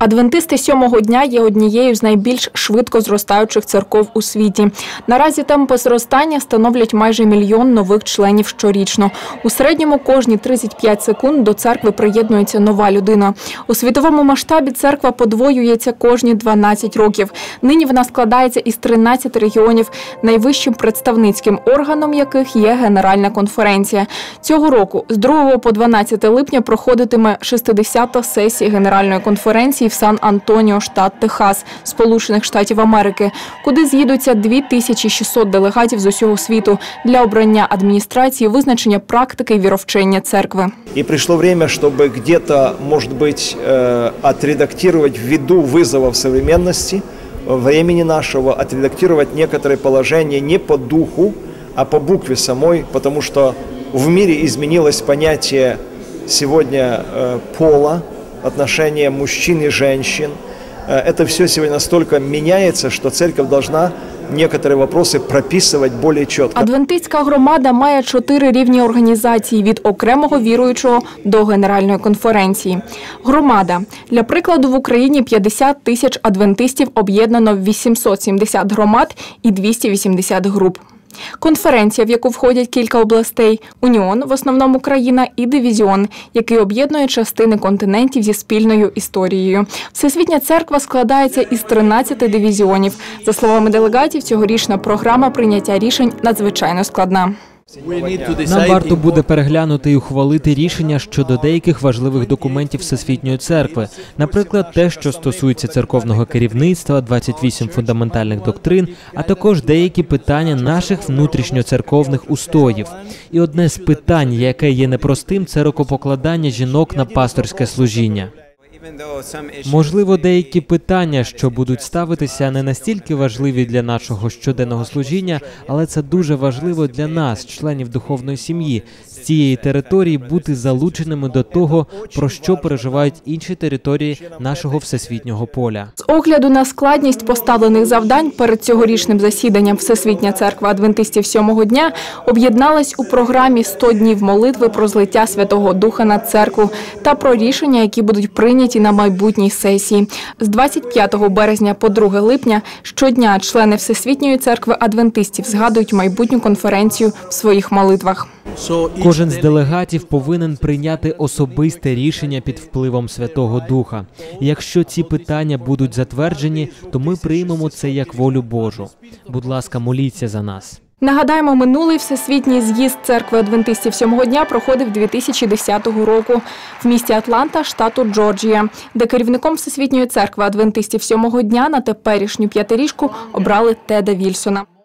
Адвентисти сьомого дня є однією з найбільш швидко зростаючих церков у світі. Наразі темпи зростання становлять майже мільйон нових членів щорічно. У середньому кожні 35 секунд до церкви приєднується нова людина. У світовому масштабі церква подвоюється кожні 12 років. Нині вона складається із 13 регіонів, найвищим представницьким органом яких є Генеральна конференція. Цього року з 2 по 12 липня проходитиме 60-та сесія Генеральної конференції в Сан-Антоніо, штат Техас, Сполучених Штатів Америки, куди з'їдуться 2600 делегатів з усього світу для обрання адміністрації визначення практики і віровчення церкви. И пришло время, чтобы где-то, может быть, э, отредактировать ввиду вызовов современности, э, времени нашего, отредактировать некоторые положения не по духу, а по букве самой, потому что в мире изменилось понятие сегодня э, пола, отношения мужчин и женщин. Э, Это все сегодня настолько меняется, что церковь должна некоторые вопросы прописывать более четко. Адвентистська громада має чотири рівні організації від окремого віруючого до генеральної конференції. Громада для прикладу в Україні 50 тисяч адвентистів об'єднано в 870 громад і 280 груп. Конференція, в яку входять кілька областей, уніон, в основному країна, і дивізіон, який об'єднує частини континентів зі спільною історією. Всесвітня церква складається із 13 дивізіонів. За словами делегатів, цьогорічна програма прийняття рішень надзвичайно складна. Нам варто буде переглянути і ухвалити рішення щодо деяких важливих документів Всесвітньої церкви, наприклад, те, що стосується церковного керівництва, 28 фундаментальних доктрин, а також деякі питання наших внутрішньоцерковних устоїв. І одне з питань, яке є непростим, це рукопокладання жінок на пасторське служіння. Можливо, деякі питання, що будуть ставитися, не настільки важливі для нашого щоденного служіння, але це дуже важливо для нас, членів духовної сім'ї, з цієї території бути залученими до того, про що переживають інші території нашого всесвітнього поля. З огляду на складність поставлених завдань перед цьогорічним засіданням Всесвітня церква адвентистів сьомого дня об'єдналась у програмі «100 днів молитви про злиття Святого Духа на церкву та про рішення, які будуть прийняті на майбутній сесії. З 25 березня по 2 липня щодня члени Всесвітньої церкви адвентистів згадують майбутню конференцію в своїх молитвах. Кожен з делегатів повинен прийняти особисте рішення під впливом Святого Духа. І Якщо ці питання будуть затверджені, то ми приймемо це як волю Божу. Будь ласка, моліться за нас. Нагадаємо, минулий всесвітній з'їзд церкви адвентистів сьомого дня проходив 2010 року в місті Атланта, штату Джорджія, де керівником всесвітньої церкви адвентистів сьомого дня на теперішню п'ятирічку обрали Теда Вільсона.